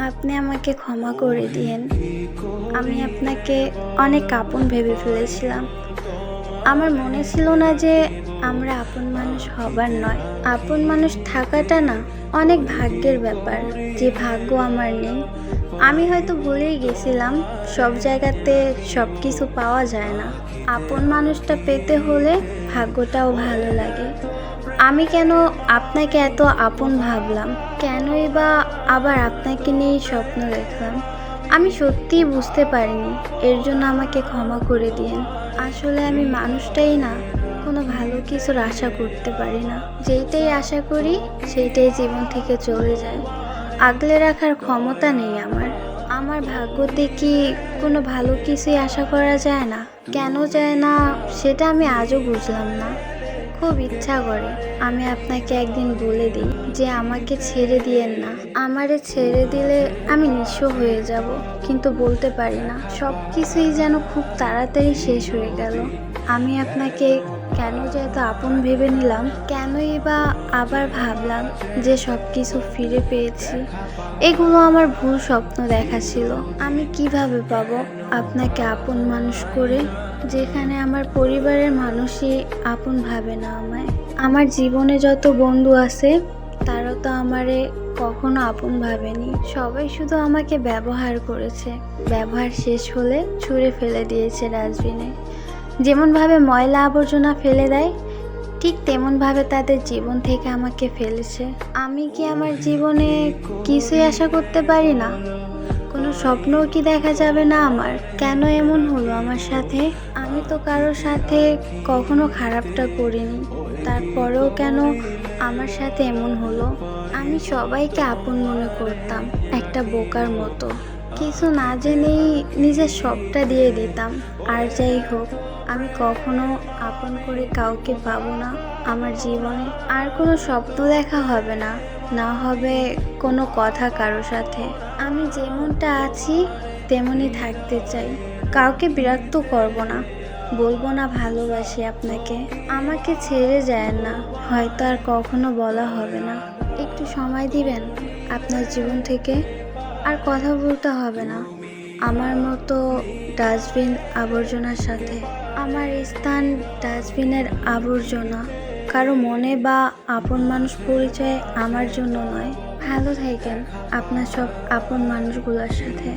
আপনি আমাকে ক্ষমা করে দিয়েন। আমি আপনাকে অনেক আপন ভেবে ফেলেছিলাম। আমার মনে ছিল না যে আমরা আপন মানুষ হবার নয়। আপন মানুষ থাকাটা না, অনেক ভাগ্যের ব্যাপার। যে ভাগ্য আমার নেই। আমি হয়তো ভুলেই গেছিলাম, সব জায়গাতে সব কিছু পাওয়া যায় না। আপন মানুষটা পেতে হলে ভাগ্যটাও ভালো লাগে। আমি কেন আপনাকে এত আপন ভাবলাম? কেনই বা আবার আপনাকে নিয়েই স্বপ্ন দেখলাম? আমি সত্যিই বুঝতে পারিনি। এর জন্য আমাকে ক্ষমা করে দিন আসলে আমি মানুষটাই না, কোনো ভালো কিছুর আশা করতে পারি না। যেইটাই আশা করি, সেইটাই জীবন থেকে চলে যায়। আগলে রাখার ক্ষমতা নেই আমার। আমার ভাগ্যতে কি কোনো ভালো কিছুই আশা করা যায় না। কেন যায় না, সেটা আমি আজও বুঝলাম না। খুব ইচ্ছা করে। আমি আপনাকে একদিন বলে দিই যে আমাকে ছেড়ে দিয়েন না। আমারে ছেড়ে দিলে আমি নিঃস্ব হয়ে যাব, কিন্তু বলতে পারি না। সব কিছুই যেন খুব তাড়াতাড়ি শেষ হয়ে গেল। আমি আপনাকে কেন যে এত আপন ভেবে নিলাম, কেনই বা আবার ভাবলাম যে সব কিছু ফিরে পেয়েছি। এগুলো আমার ভুল স্বপ্ন দেখা ছিল। আমি কীভাবে পাবো আপনাকে আপন মানুষ করে? যেখানে আমার পরিবারের মানুষই আপন ভাবে না আমায়। আমার জীবনে যত বন্ধু আছে, তারা তো আমারে কখনো আপন ভাবেনি। সবাই শুধু আমাকে ব্যবহার করেছে। ব্যবহার শেষ হলে ছুঁড়ে ফেলে দিয়েছে ডাস্টবিনে। যেমনভাবে ময়লা আবর্জনা ফেলে দেয়, ঠিক তেমনভাবে তাদের জীবন থেকে আমাকে ফেলেছে। আমি কি আমার জীবনে কিছুই আশা করতে পারি না? কোনো স্বপ্নও কি দেখা যাবে না আমার? কেন এমন হলো আমার সাথে? আমি তো কারোর সাথে কখনো খারাপটা করিনি। তারপরেও কেন আমার সাথে এমন হলো? আমি সবাইকে আপন মনে করতাম, একটা বোকার মতো। কিছু না জেনেই নিজের সবটা দিয়ে দিতাম। আর যাই হোক, আমি কখনো আপন করে কাউকে পাবো না। আমার জীবনে আর কোনো স্বপ্ন দেখা হবে না। না হবে কোনো কথা কারও সাথে। আমি যেমনটা আছি, তেমনই থাকতে চাই। কাউকে বিরক্ত করব না। বলব না ভালোবাসি আপনাকে। আমাকে ছেড়ে যায় না। হয়তো আর কখনো বলা হবে না। একটু সময় দিবেন আপনার জীবন থেকে? আর কথা বলতে হবে না। আমার মতো ডাস্টবিন আবর্জনার সাথে। আমার স্থান ডাস্টবিনের আবর্জনা। কারও মনে বা আপন মানুষ পরিচয় আমার জন্য নয়। ভালো থাকেন আপনার সব আপন মানুষগুলোর সাথে।